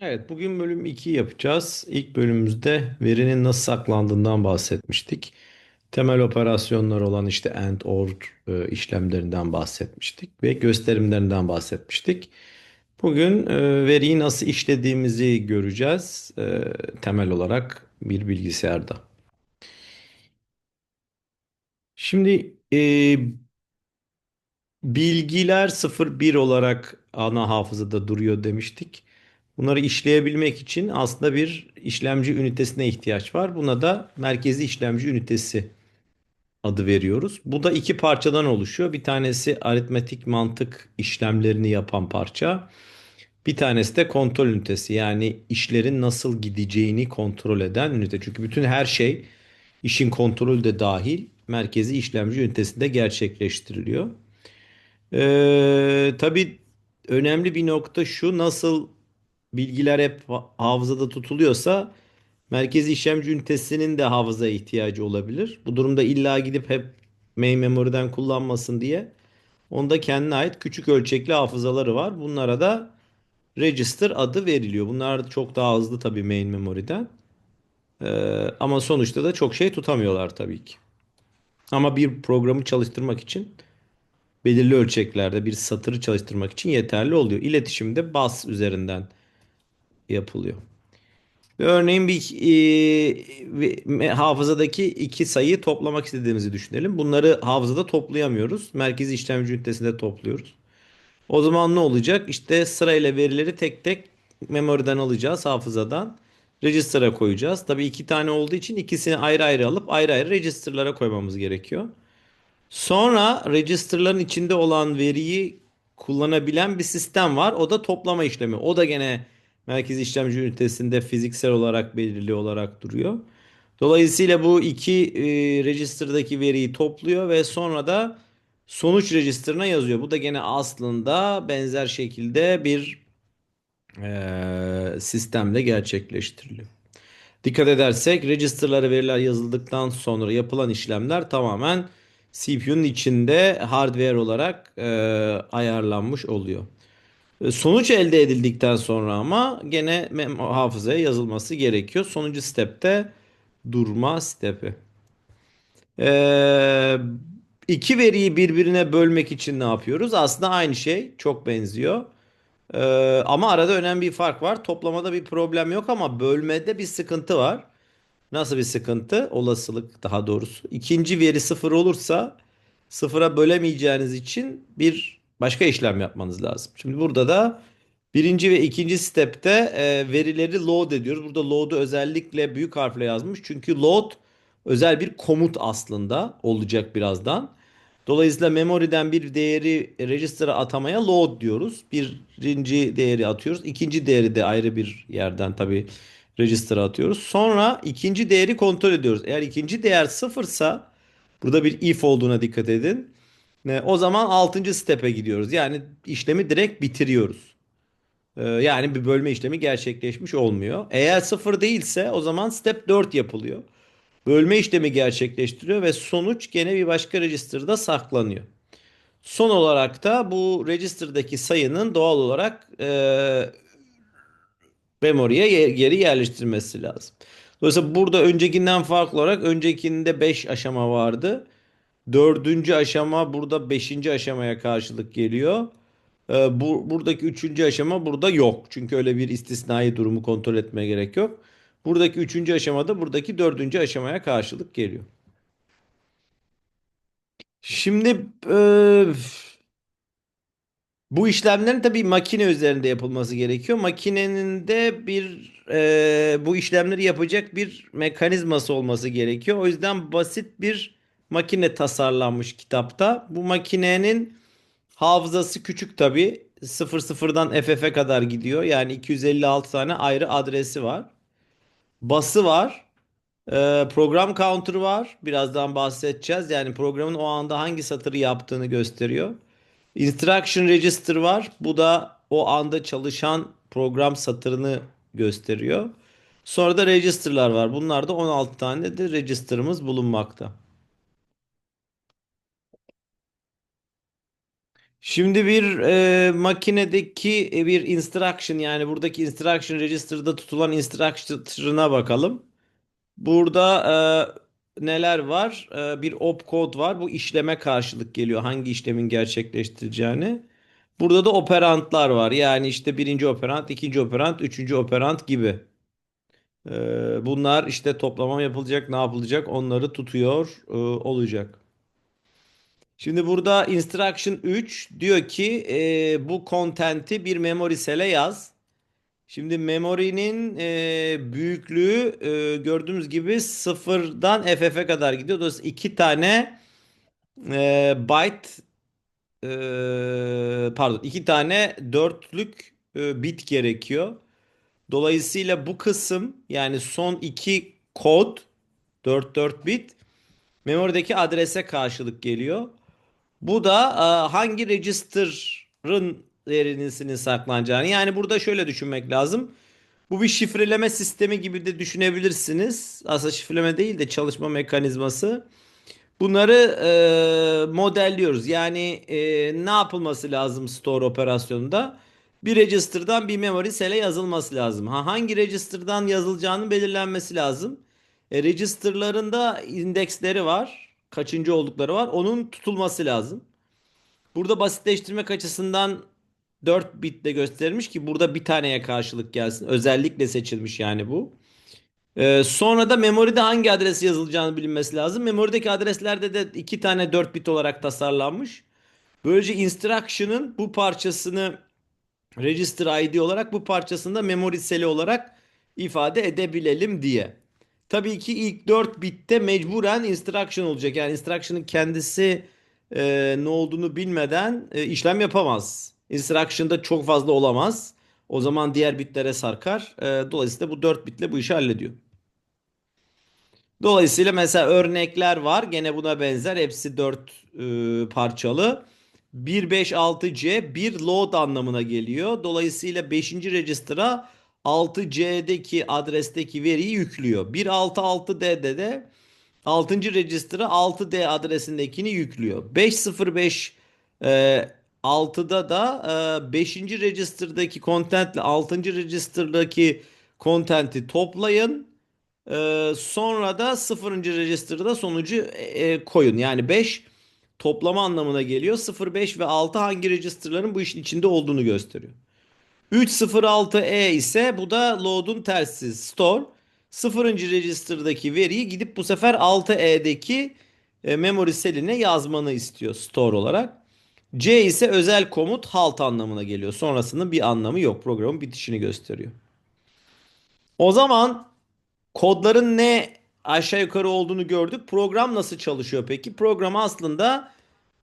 Evet, bugün bölüm 2 yapacağız. İlk bölümümüzde verinin nasıl saklandığından bahsetmiştik. Temel operasyonlar olan işte AND, OR e, işlemlerinden bahsetmiştik ve gösterimlerinden bahsetmiştik. Bugün e, veriyi nasıl işlediğimizi göreceğiz e, temel olarak bir bilgisayarda. Şimdi e, bilgiler sıfır bir olarak ana hafızada duruyor demiştik. Bunları işleyebilmek için aslında bir işlemci ünitesine ihtiyaç var. Buna da merkezi işlemci ünitesi adı veriyoruz. Bu da iki parçadan oluşuyor. Bir tanesi aritmetik mantık işlemlerini yapan parça. Bir tanesi de kontrol ünitesi. Yani işlerin nasıl gideceğini kontrol eden ünite. Çünkü bütün her şey işin kontrolü de dahil merkezi işlemci ünitesinde gerçekleştiriliyor. Ee, tabii önemli bir nokta şu nasıl bilgiler hep hafızada tutuluyorsa merkezi işlemci ünitesinin de hafızaya ihtiyacı olabilir. Bu durumda illa gidip hep main memory'den kullanmasın diye onda kendine ait küçük ölçekli hafızaları var. Bunlara da register adı veriliyor. Bunlar çok daha hızlı tabii main memory'den. Ee, ama sonuçta da çok şey tutamıyorlar tabii ki. Ama bir programı çalıştırmak için belirli ölçeklerde bir satırı çalıştırmak için yeterli oluyor. İletişimde bus üzerinden yapılıyor. Örneğin bir e, hafızadaki iki sayıyı toplamak istediğimizi düşünelim. Bunları hafızada toplayamıyoruz. Merkezi işlemci ünitesinde topluyoruz. O zaman ne olacak? İşte sırayla verileri tek tek memory'den alacağız hafızadan. Register'a koyacağız. Tabii iki tane olduğu için ikisini ayrı ayrı alıp ayrı ayrı register'lara koymamız gerekiyor. Sonra register'ların içinde olan veriyi kullanabilen bir sistem var. O da toplama işlemi. O da gene merkez işlemci ünitesinde fiziksel olarak belirli olarak duruyor. Dolayısıyla bu iki e, register'daki veriyi topluyor ve sonra da sonuç register'ına yazıyor. Bu da gene aslında benzer şekilde bir e, sistemle gerçekleştiriliyor. Dikkat edersek register'lara veriler yazıldıktan sonra yapılan işlemler tamamen CPU'nun içinde hardware olarak e, ayarlanmış oluyor. E, Sonuç elde edildikten sonra ama gene hafızaya yazılması gerekiyor. Sonuncu stepte durma stepi. Ee, iki veriyi birbirine bölmek için ne yapıyoruz? Aslında aynı şey, çok benziyor. Ee, ama arada önemli bir fark var. Toplamada bir problem yok ama bölmede bir sıkıntı var. Nasıl bir sıkıntı? Olasılık daha doğrusu. İkinci veri sıfır olursa sıfıra bölemeyeceğiniz için bir başka işlem yapmanız lazım. Şimdi burada da birinci ve ikinci step'te e, verileri load ediyoruz. Burada load'u özellikle büyük harfle yazmış. Çünkü load özel bir komut aslında olacak birazdan. Dolayısıyla memory'den bir değeri register'a atamaya load diyoruz. Birinci değeri atıyoruz. İkinci değeri de ayrı bir yerden tabii register'a atıyoruz. Sonra ikinci değeri kontrol ediyoruz. Eğer ikinci değer sıfırsa burada bir if olduğuna dikkat edin. O zaman altıncı step'e gidiyoruz. Yani işlemi direkt bitiriyoruz. Ee, yani bir bölme işlemi gerçekleşmiş olmuyor. Eğer sıfır değilse o zaman step 4 yapılıyor. Bölme işlemi gerçekleştiriyor ve sonuç gene bir başka register'da saklanıyor. Son olarak da bu register'daki sayının doğal olarak e, memory'e geri yerleştirmesi lazım. Dolayısıyla burada öncekinden farklı olarak öncekinde 5 aşama vardı. Dördüncü aşama burada beşinci aşamaya karşılık geliyor. Ee, bu, buradaki üçüncü aşama burada yok. Çünkü öyle bir istisnai durumu kontrol etmeye gerek yok. Buradaki üçüncü aşamada buradaki dördüncü aşamaya karşılık geliyor. Şimdi e, bu işlemlerin tabii makine üzerinde yapılması gerekiyor. Makinenin de bir e, bu işlemleri yapacak bir mekanizması olması gerekiyor. O yüzden basit bir makine tasarlanmış kitapta. Bu makinenin hafızası küçük tabii. 00'dan FF'e kadar gidiyor. Yani 256 tane ayrı adresi var. Bası var. Ee, program counter var. Birazdan bahsedeceğiz. Yani programın o anda hangi satırı yaptığını gösteriyor. Instruction register var. Bu da o anda çalışan program satırını gösteriyor. Sonra da register'lar var. Bunlarda 16 tane de register'ımız bulunmakta. Şimdi bir e, makinedeki e, bir instruction yani buradaki instruction register'da tutulan instruction'a bakalım. Burada e, neler var? E, bir opcode var. Bu işleme karşılık geliyor. Hangi işlemin gerçekleştireceğini. Burada da operantlar var. Yani işte birinci operant, ikinci operant, üçüncü operant gibi. E, bunlar işte toplama yapılacak, ne yapılacak onları tutuyor e, olacak. Şimdi burada instruction 3 diyor ki e, bu content'i bir memory cell'e yaz. Şimdi memory'nin e, büyüklüğü e, gördüğümüz gibi sıfırdan FF'e kadar gidiyor. Dolayısıyla iki tane e, byte e, pardon iki tane dörtlük e, bit gerekiyor. Dolayısıyla bu kısım yani son iki kod 44 bit memory'deki adrese karşılık geliyor. Bu da e, hangi register'ın verinisinin saklanacağını. Yani burada şöyle düşünmek lazım. Bu bir şifreleme sistemi gibi de düşünebilirsiniz. Aslında şifreleme değil de çalışma mekanizması. Bunları e, modelliyoruz. Yani e, ne yapılması lazım store operasyonunda? Bir register'dan bir memory cell'e yazılması lazım. Ha, hangi register'dan yazılacağının belirlenmesi lazım. E, register'ların indeksleri var. Kaçıncı oldukları var. Onun tutulması lazım. Burada basitleştirmek açısından 4 bitle gösterilmiş ki burada bir taneye karşılık gelsin. Özellikle seçilmiş yani bu. Ee, sonra da memoride hangi adresi yazılacağını bilinmesi lazım. Memorideki adreslerde de iki tane 4 bit olarak tasarlanmış. Böylece instruction'ın bu parçasını register ID olarak bu parçasını da memory cell'i olarak ifade edebilelim diye. Tabii ki ilk 4 bitte mecburen instruction olacak. Yani instruction'ın kendisi e, ne olduğunu bilmeden e, işlem yapamaz. Instruction'da çok fazla olamaz. O zaman diğer bitlere sarkar. E, dolayısıyla bu 4 bitle bu işi hallediyor. Dolayısıyla mesela örnekler var. Gene buna benzer. Hepsi 4 e, parçalı. 156C bir load anlamına geliyor. Dolayısıyla 5. register'a 6C'deki adresteki veriyi yüklüyor. 166D'de de 6. register'a 6D adresindekini yüklüyor. 505 e, 6'da da 5. E, register'daki content ile 6. register'daki content'i toplayın. E, sonra da 0. register'da sonucu e, koyun. Yani 5 toplama anlamına geliyor. 0, 5 ve 6 hangi register'ların bu işin içinde olduğunu gösteriyor. 306E ise bu da load'un tersi store. 0. register'daki veriyi gidip bu sefer 6E'deki e, memory cell'ine yazmanı istiyor store olarak. C ise özel komut halt anlamına geliyor. Sonrasının bir anlamı yok. Programın bitişini gösteriyor. O zaman kodların ne aşağı yukarı olduğunu gördük. Program nasıl çalışıyor peki? Program aslında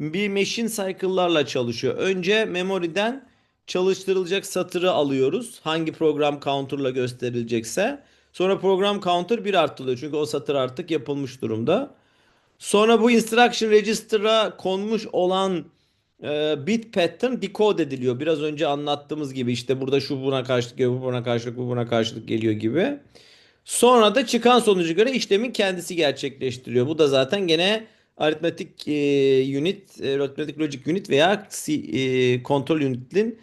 bir machine cycle'larla çalışıyor. Önce memory'den çalıştırılacak satırı alıyoruz. Hangi program counter'la gösterilecekse. Sonra program counter 1 arttırılıyor. Çünkü o satır artık yapılmış durumda. Sonra bu instruction register'a konmuş olan e, bit pattern decode ediliyor. Biraz önce anlattığımız gibi işte burada şu buna karşılık geliyor, bu buna karşılık, bu buna karşılık geliyor gibi. Sonra da çıkan sonucu göre işlemin kendisi gerçekleştiriyor. Bu da zaten gene aritmetik e, unit, e, aritmetik logic unit veya e, kontrol unitin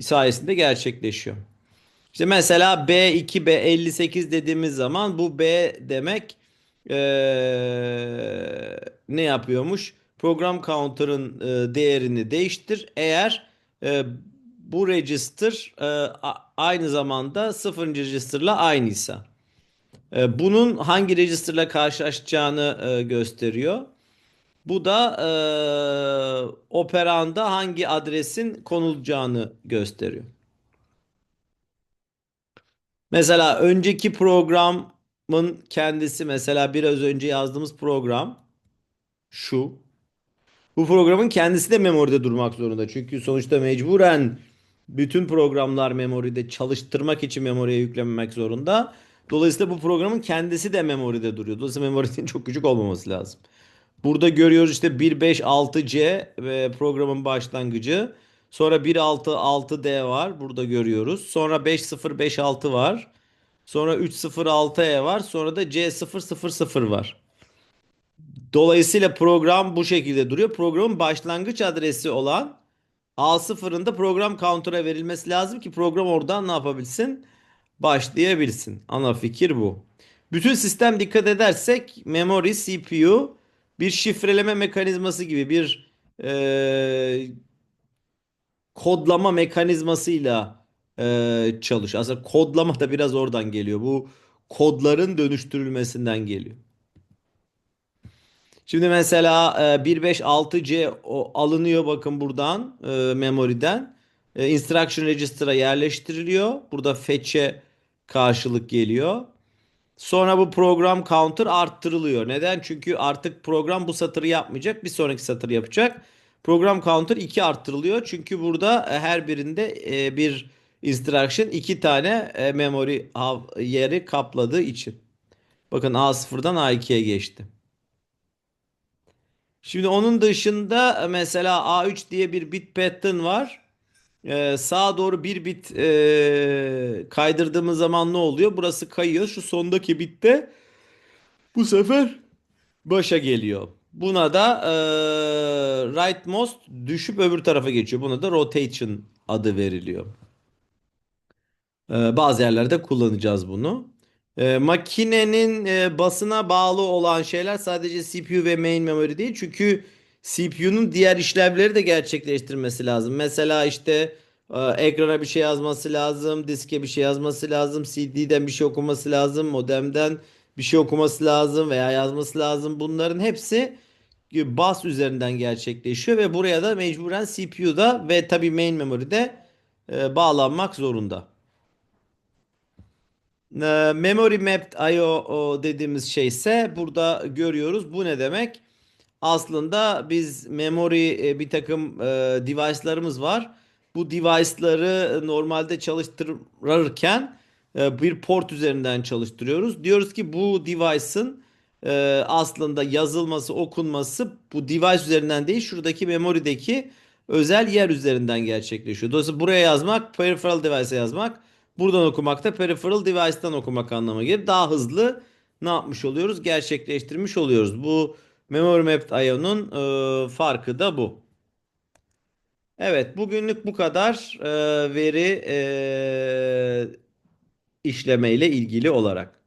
sayesinde gerçekleşiyor. İşte mesela B2, B58 dediğimiz zaman bu B demek ee, ne yapıyormuş? Program counter'ın e, değerini değiştir. Eğer e, bu register e, aynı zamanda 0. register'la aynıysa. E, bunun hangi register'la karşılaşacağını e, gösteriyor. Bu da e, operanda hangi adresin konulacağını gösteriyor. Mesela önceki programın kendisi mesela biraz önce yazdığımız program şu. Bu programın kendisi de memoride durmak zorunda. Çünkü sonuçta mecburen bütün programlar memoride çalıştırmak için memoriye yüklememek zorunda. Dolayısıyla bu programın kendisi de memoride duruyor. Dolayısıyla memorinin çok küçük olmaması lazım. Burada görüyoruz işte 156C ve programın başlangıcı. Sonra 166D var. Burada görüyoruz. Sonra 5056 var. Sonra 306E var. Sonra da C000 var. Dolayısıyla program bu şekilde duruyor. Programın başlangıç adresi olan A0'ın da program counter'a verilmesi lazım ki program oradan ne yapabilsin? Başlayabilsin. Ana fikir bu. Bütün sistem dikkat edersek memory, CPU bir şifreleme mekanizması gibi bir e, kodlama mekanizmasıyla e, çalışıyor. Aslında kodlama da biraz oradan geliyor. Bu kodların dönüştürülmesinden geliyor. Şimdi mesela e, 156C o alınıyor bakın buradan e, memory'den. E, instruction register'a yerleştiriliyor. Burada fetch'e karşılık geliyor. Sonra bu program counter arttırılıyor. Neden? Çünkü artık program bu satırı yapmayacak. Bir sonraki satırı yapacak. Program counter 2 arttırılıyor. Çünkü burada e, her birinde e, bir instruction 2 tane e, memory yeri kapladığı için. Bakın A0'dan A2'ye geçti. Şimdi onun dışında mesela A3 diye bir bit pattern var. Ee, sağa doğru bir bit e, kaydırdığımız zaman ne oluyor? Burası kayıyor. Şu sondaki bitte bu sefer başa geliyor. Buna da e, rightmost düşüp öbür tarafa geçiyor. Buna da rotation adı veriliyor. Ee, bazı yerlerde kullanacağız bunu. Ee, makinenin e, basına bağlı olan şeyler sadece CPU ve main memory değil. Çünkü CPU'nun diğer işlevleri de gerçekleştirmesi lazım. Mesela işte e, ekrana bir şey yazması lazım, diske bir şey yazması lazım, CD'den bir şey okuması lazım, modemden bir şey okuması lazım veya yazması lazım. Bunların hepsi bus üzerinden gerçekleşiyor ve buraya da mecburen CPU'da ve tabii main memory'de e, bağlanmak zorunda. E, Memory Mapped I/O dediğimiz şey ise burada görüyoruz. Bu ne demek? Aslında biz memory e, bir takım e, device'larımız var. Bu device'ları normalde çalıştırırken e, bir port üzerinden çalıştırıyoruz. Diyoruz ki bu device'ın e, aslında yazılması, okunması bu device üzerinden değil, şuradaki memory'deki özel yer üzerinden gerçekleşiyor. Dolayısıyla buraya yazmak, peripheral device'e yazmak, buradan okumak da peripheral device'tan okumak anlamına gelir. Daha hızlı ne yapmış oluyoruz? Gerçekleştirmiş oluyoruz. Bu Memory Mapped IO'nun e, farkı da bu. Evet, bugünlük bu kadar e, veri e, işleme ilgili olarak.